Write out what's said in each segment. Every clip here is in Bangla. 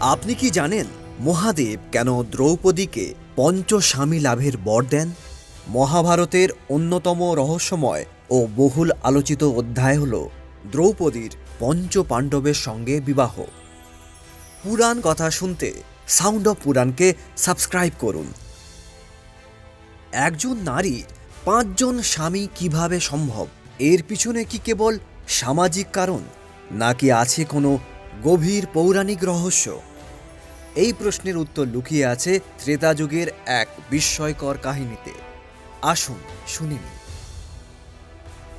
আপনি কি জানেন মহাদেব কেন দ্রৌপদীকে পঞ্চস্বামী লাভের বর দেন? মহাভারতের অন্যতম রহস্যময় ও বহুল আলোচিত অধ্যায় হল দ্রৌপদীর পঞ্চ পাণ্ডবের সঙ্গে বিবাহ। পুরাণ কথা শুনতে সাউন্ড অফ পুরাণকে সাবস্ক্রাইব করুন। একজন নারী পাঁচজন স্বামী কীভাবে সম্ভব? এর পিছনে কি কেবল সামাজিক কারণ, নাকি আছে কোনো গভীর পৌরাণিক রহস্য? এই প্রশ্নের উত্তর লুকিয়ে আছে ত্রেতা যুগের এক বিস্ময়কর কাহিনীতে। আসুন শুনিনি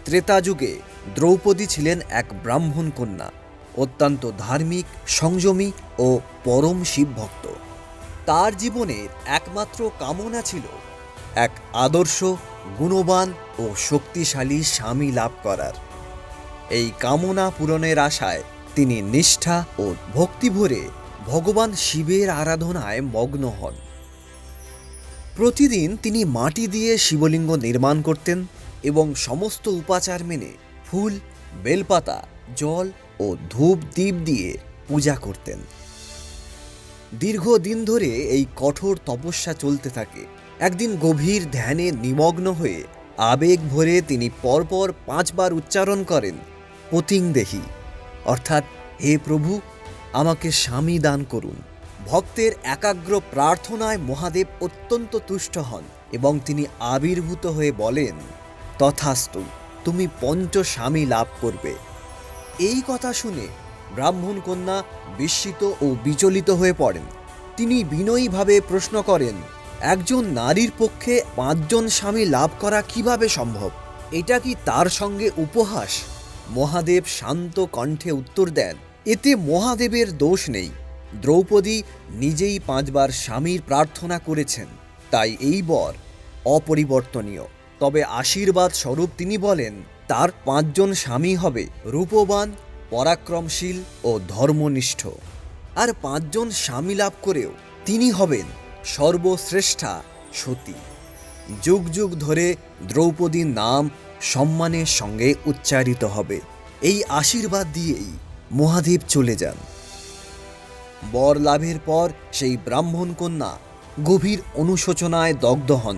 ত্রেতা যুগে দ্রৌপদী ছিলেন এক ব্রাহ্মণ কন্যা, অত্যন্ত ধার্মিক, সংযমী ও পরম শিবভক্ত। তার জীবনের একমাত্র কামনা ছিল এক আদর্শ, গুণবান ও শক্তিশালী স্বামী লাভ করার। এই কামনা পূরণের আশায় তিনি নিষ্ঠা ও ভক্তিভরে ভগবান শিবের আরাধনায় মগ্ন হন। প্রতিদিন তিনি মাটি দিয়ে শিবলিঙ্গ নির্মাণ করতেন এবং সমস্ত উপাচার মেনে ফুল, বেলপাতা, জল ও ধূপ দ্বীপ দিয়ে পূজা করতেন। দীর্ঘদিন ধরে এই কঠোর তপস্যা চলতে থাকে। একদিন গভীর ধ্যানে নিমগ্ন হয়ে আবেগ ভরে তিনি পরপর পাঁচবার উচ্চারণ করেন, পতিং দেহি। অর্থাৎ, হে প্রভু, আমাকে স্বামী দান করুন। ভক্তের একাগ্র প্রার্থনায় মহাদেব অত্যন্ত তুষ্ট হন এবং তিনি আবির্ভূত হয়ে বলেন, তথাস্তু, তুমি পঞ্চ স্বামী লাভ করবে। এই কথা শুনে ব্রাহ্মণ কন্যা বিস্মিত ও বিচলিত হয়ে পড়েন। তিনি বিনয়ীভাবে প্রশ্ন করেন, একজন নারীর পক্ষে পাঁচজন স্বামী লাভ করা কীভাবে সম্ভব? এটা কি তার সঙ্গে উপহাস? মহাদেব শান্ত কণ্ঠে উত্তর দেন, এতে মহাদেবের দোষ নেই। দ্রৌপদী নিজেই পাঁচবার স্বামীর প্রার্থনা করেছেন, তাই এই বর অপরিবর্তনীয়। তবে আশীর্বাদ স্বরূপ তিনি বলেন, তার পাঁচজন স্বামী হবে, রূপবান, পরাক্রমশীল ও ধর্মনিষ্ঠ। আর পাঁচজন স্বামী লাভ করেও তিনি হবেন সর্বশ্রেষ্ঠা সতী। যুগ যুগ ধরে দ্রৌপদীর নাম সম্মানের সঙ্গে উচ্চারিত হবে। এই আশীর্বাদ দিয়েই মহাদেব চলে যান। বর লাভের পর সেই ব্রাহ্মণ কন্যা গভীর অনুশোচনায় দগ্ধ হন।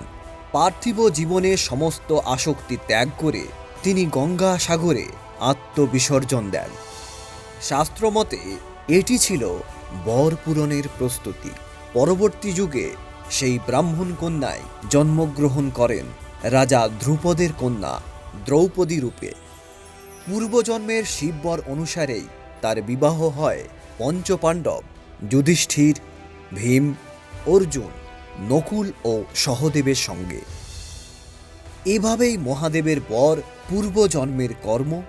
পার্থিব জীবনে সমস্ত আসক্তি ত্যাগ করে তিনি গঙ্গা সাগরে আত্মবিসর্জন দেন। শাস্ত্রমতে এটি ছিল বর পূরণের প্রস্তুতি। পরবর্তী যুগে সেই ব্রাহ্মণ কন্যায় জন্মগ্রহণ করেন। রাজা ধ্রুপদের কন্যা দ্রৌপদী রূপে। পূর্বজন্মের শিববর অনুসারেই তার বিবাহ হয় পঞ্চপাণ্ডব, যুধিষ্ঠির, ভীম, অর্জুন, নকুল ও সহদেবের সঙ্গে। এভাবেই মহাদেবের বর পূর্বজন্মের কর্ম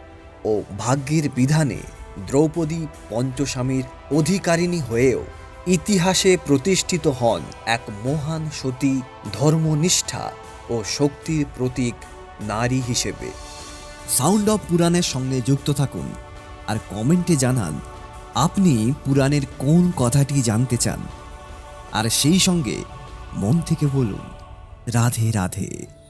ও ভাগ্যের বিধানে দ্রৌপদী পঞ্চস্বামীর অধিকারিণী হয়েও ইতিহাসে প্রতিষ্ঠিত হন এক মহান সতী ধর্মনিষ্ঠা। ও শক্তির প্রতীক নারী হিসেবে। সাউন্ড অফ পুরাণের সঙ্গে যুক্ত থাকুন আর কমেন্টে জানান, আপনি পুরাণের কোন কথাটি জানতে চান? আর সেই সঙ্গে মন থেকে বলুন, রাধে রাধে।